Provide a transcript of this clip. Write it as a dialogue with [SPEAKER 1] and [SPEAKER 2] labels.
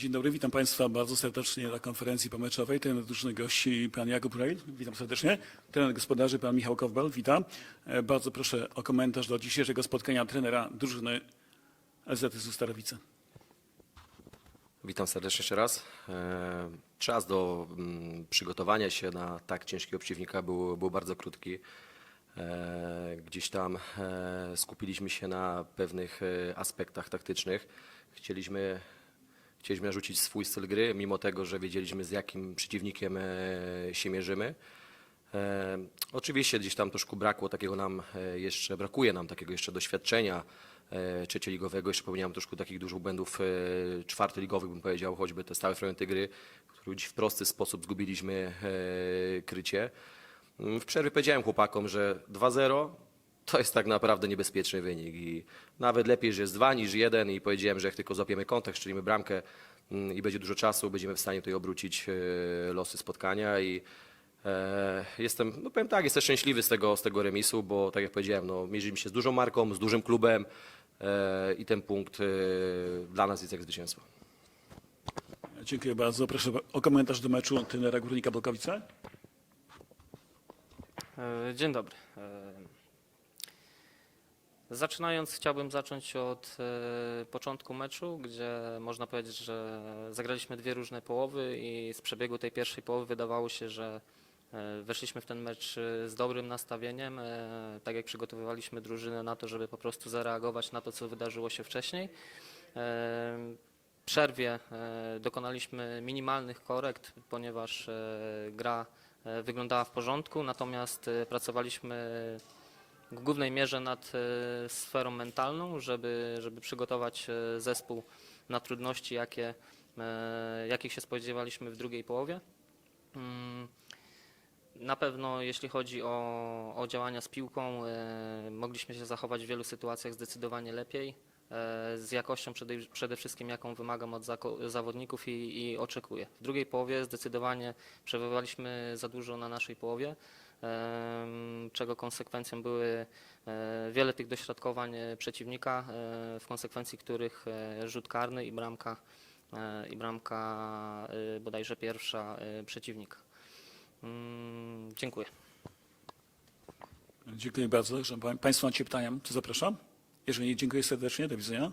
[SPEAKER 1] Dzień dobry, witam Państwa bardzo serdecznie na konferencji pomeczowej. Trener drużyny gości pan Jakub Rejl, witam serdecznie. Trener gospodarzy pan Michał Kowbel, witam. E, Bardzo proszę o komentarz do dzisiejszego spotkania trenera drużyny LZS-u Starowice.
[SPEAKER 2] Witam serdecznie jeszcze raz. E, Czas do mm, przygotowania się na tak ciężkiego przeciwnika był, był bardzo krótki. E, Gdzieś tam skupiliśmy się na pewnych aspektach taktycznych. Chcieliśmy, chcieliśmy narzucić swój styl gry, mimo tego, że wiedzieliśmy z jakim przeciwnikiem e, się mierzymy. E, Oczywiście gdzieś tam troszkę brakło takiego nam e, jeszcze, brakuje nam takiego jeszcze doświadczenia trzecioligowego. Jeszcze popełniałem troszkę takich dużych błędów czwartoligowych, bym powiedział, choćby te stałe fragmenty gry, gdzieś w prosty sposób zgubiliśmy krycie. W przerwie powiedziałem chłopakom, że 2-0 to jest tak naprawdę niebezpieczny wynik i nawet lepiej, że jest 2 niż 1 i powiedziałem, że jak tylko złapiemy kontakt, strzelimy bramkę mm, i będzie dużo czasu, będziemy w stanie tutaj obrócić e, losy spotkania i E, Jestem, no powiem tak, jestem szczęśliwy z tego, z tego remisu, bo tak jak powiedziałem, no, mierzymy się z dużą marką, z dużym klubem e, i ten punkt e, dla nas jest jak zwycięstwo.
[SPEAKER 1] Dziękuję bardzo. Proszę o komentarz do meczu trenera Górnika Bolkowice.
[SPEAKER 3] E, Dzień dobry. E, Zaczynając, chciałbym zacząć od e, początku meczu, gdzie można powiedzieć, że zagraliśmy dwie różne połowy i z przebiegu tej pierwszej połowy wydawało się, że e, weszliśmy w ten mecz e, z dobrym nastawieniem, tak jak przygotowywaliśmy drużynę na to, żeby po prostu zareagować na to, co wydarzyło się wcześniej. W przerwie dokonaliśmy minimalnych korekt, ponieważ gra wyglądała w porządku, natomiast pracowaliśmy w głównej mierze nad e, sferą mentalną, żeby, żeby przygotować e, zespół na trudności, jakie, e, jakich się spodziewaliśmy w drugiej połowie. Mm, Na pewno jeśli chodzi o, o działania z piłką, mogliśmy się zachować w wielu sytuacjach zdecydowanie lepiej, z jakością przede, przede wszystkim, jaką wymagam od zawodników i, i oczekuję. W drugiej połowie zdecydowanie przebywaliśmy za dużo na naszej połowie, czego konsekwencją były e, wiele tych dośrodkowań e, przeciwnika, e, w konsekwencji których rzut karny i bramka, i bramka bodajże pierwsza przeciwnika. Mm, Dziękuję.
[SPEAKER 1] Dziękuję bardzo. Państwo macie pytania, to zapraszam. Jeżeli nie, dziękuję serdecznie. Do widzenia.